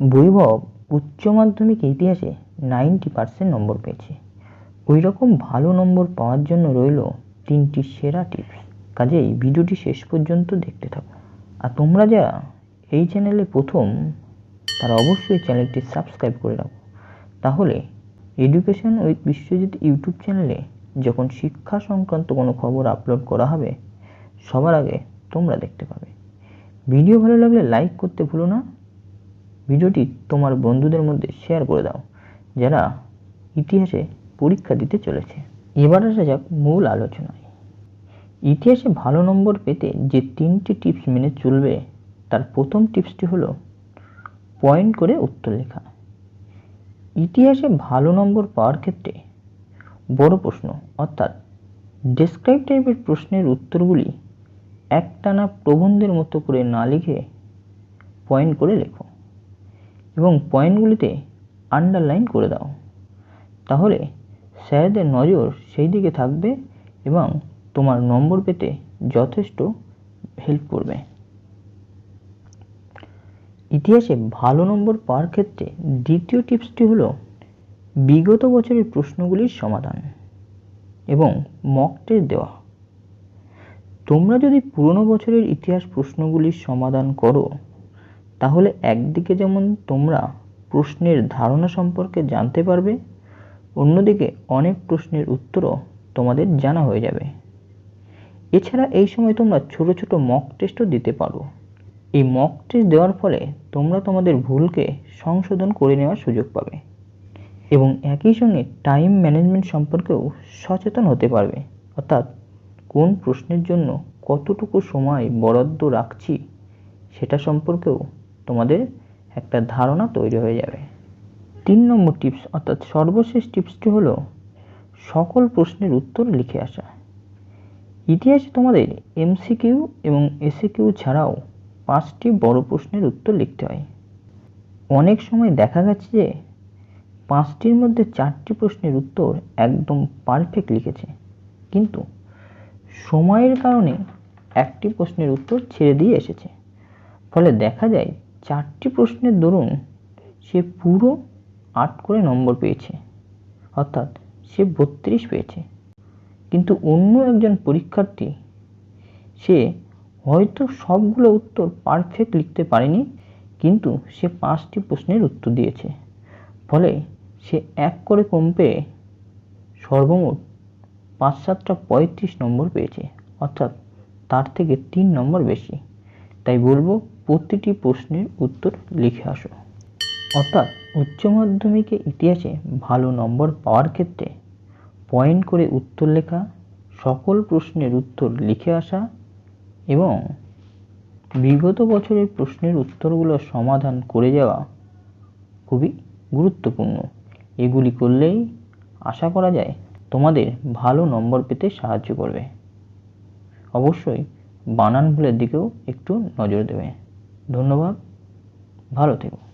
বৈভব উচ্চ মাধ্যমিক ইতিহাসে নাইনটি পার্সেন্ট নম্বর পেয়েছে। ওই রকম ভালো নম্বর পাওয়ার জন্য রইল তিনটি সেরা টিপস। কাজেই ভিডিওটি শেষ পর্যন্ত দেখতে থাকো। আর তোমরা যারা এই চ্যানেলে প্রথম, তারা অবশ্যই চ্যানেলটি সাবস্ক্রাইব করে রাখো। তাহলে এডুকেশন উইথ বিশ্বজিৎ ইউটিউব চ্যানেলে যখন শিক্ষা সংক্রান্ত কোনো খবর আপলোড করা হবে, সবার আগে তোমরা দেখতে পাবে। ভিডিও ভালো লাগলে লাইক করতে ভুলো না। ভিডিওটি তোমার বন্ধুদের মধ্যে শেয়ার করে দাও, যারা ইতিহাসে পরীক্ষা দিতে চলেছে। এবার আসা যাক মূল আলোচনায়। ইতিহাসে ভালো নম্বর পেতে যে তিনটি টিপস মেনে চলবে, তার প্রথম টিপসটি হলো পয়েন্ট করে উত্তর লেখা। ইতিহাসে ভালো নম্বর পাওয়ার ক্ষেত্রে বড় প্রশ্ন, অর্থাৎ ডেসক্রাইব টাইপের প্রশ্নের উত্তরগুলি একটানা প্রবন্ধের মতো করে না লিখে পয়েন্ট করে লেখো। এবং পয়েন্টগুলিতে আন্ডারলাইন করে দাও। তাহলে স্যারদের নজর সেই দিকে থাকবে এবং তোমার নম্বর পেতে যথেষ্ট হেল্প করবে। ইতিহাসে ভালো নম্বর পাওয়ার ক্ষেত্রে দ্বিতীয় টিপসটি হলো বিগত বছরের প্রশ্নগুলির সমাধান এবং মক টেস্ট দেওয়া। তোমরা যদি পুরনো বছরের ইতিহাস প্রশ্নগুলির সমাধান করো তাহলে একদিকে যেমন তোমরা প্রশ্নের ধারণা সম্পর্কে জানতে পারবে, অন্যদিকে অনেক প্রশ্নের উত্তরও তোমাদের জানা হয়ে যাবে। এছাড়া এই সময় তোমরা ছোট ছোট মক টেস্টও দিতে পারো। এই মক টেস্ট দেওয়ার ফলে তোমরা তোমাদের ভুলকে সংশোধন করে নেওয়ার সুযোগ পাবে এবং একই সঙ্গে টাইম ম্যানেজমেন্ট সম্পর্কেও সচেতন হতে পারবে। অর্থাৎ কোন প্রশ্নের জন্য কতটুকু সময় বরাদ্দ রাখছি সেটা সম্পর্কেও তোমাদের একটা ধারণা তৈরি হয়ে যাবে। তিন নম্বর টিপস অর্থাৎ সর্বশেষ টিপসটি হলো, সকল প্রশ্নের উত্তর লিখে আসা। ইতিহাসে তোমাদের এমসিকিউ এবং এসিকিউ ছাড়াও পাঁচটি বড় প্রশ্নের উত্তর লিখতে হয়। অনেক সময় দেখা গেছে যে, পাঁচটির মধ্যে চারটি প্রশ্নের উত্তর একদম পারফেক্ট লিখেছে। কিন্তু সময়ের কারণে একটি প্রশ্নের উত্তর ছেড়ে দিয়ে এসেছে। ফলে দেখা যায় চারটি প্রশ্নের দরুন সে পুরো আট করে নম্বর পেয়েছে। অর্থাৎ সে বত্রিশ পেয়েছে। কিন্তু অন্য একজন পরীক্ষার্থী সে হয়তো সবগুলো উত্তর পারফেক্ট লিখতে পারেনি, কিন্তু সে পাঁচটি প্রশ্নের উত্তর দিয়েছে। ফলে সে এক করে কম পেয়ে সর্বমোট পাঁচ সাতটা পঁয়ত্রিশ নম্বর পেয়েছে। অর্থাৎ তার থেকে তিন নম্বর বেশি। তাই বলব প্রতিটি প্রশ্নের উত্তর লিখে আসো। অর্থাৎ উচ্চ মাধ্যমিকে ইতিহাসে ভালো নম্বর পাওয়ার ক্ষেত্রে পয়েন্ট করে উত্তর লেখা, সকল প্রশ্নের উত্তর লিখে আসা এবং বিগত বছরের প্রশ্নের উত্তরগুলো সমাধান করে যাওয়া খুবই গুরুত্বপূর্ণ। এগুলি করলেই আশা করা যায় তোমাদের ভালো নম্বর পেতে সাহায্য করবে। অবশ্যই বানান ভুলের দিকেও একটু নজর দেবে। ধন্যবাদ ভালো থেকো।